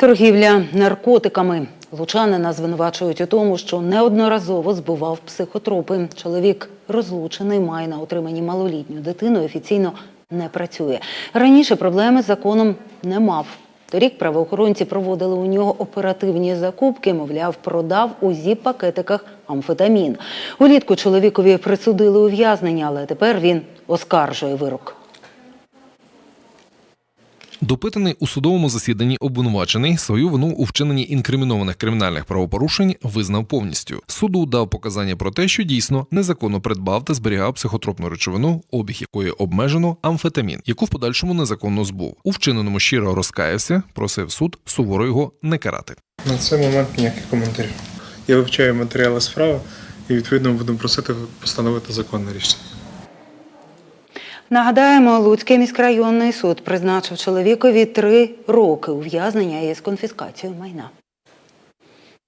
Торгівля наркотиками. Лучанина звинувачують у тому, що неодноразово збував психотропи. Чоловік розлучений, має на утриманні малолітню дитину офіційно не працює. Раніше проблеми з законом не мав. Торік правоохоронці проводили у нього оперативні закупки, мовляв, продав у зіп-пакетиках амфетамін. Улітку чоловікові присудили ув'язнення, але тепер він оскаржує вирок. Допитаний у судовому засіданні обвинувачений свою вину у вчиненні інкримінованих кримінальних правопорушень визнав повністю. Суду дав показання про те, що дійсно незаконно придбав та зберігав психотропну речовину, обіг якої обмежено амфетамін, яку в подальшому незаконно збув. У вчиненому щиро розкаявся, просив суд суворо його не карати. На цей момент ніяких коментарів. Я вивчаю матеріали справи і відповідно буду просити постановити законне рішення. Нагадаємо, Луцький міськрайонний суд призначив чоловікові три роки ув'язнення із конфіскацією майна.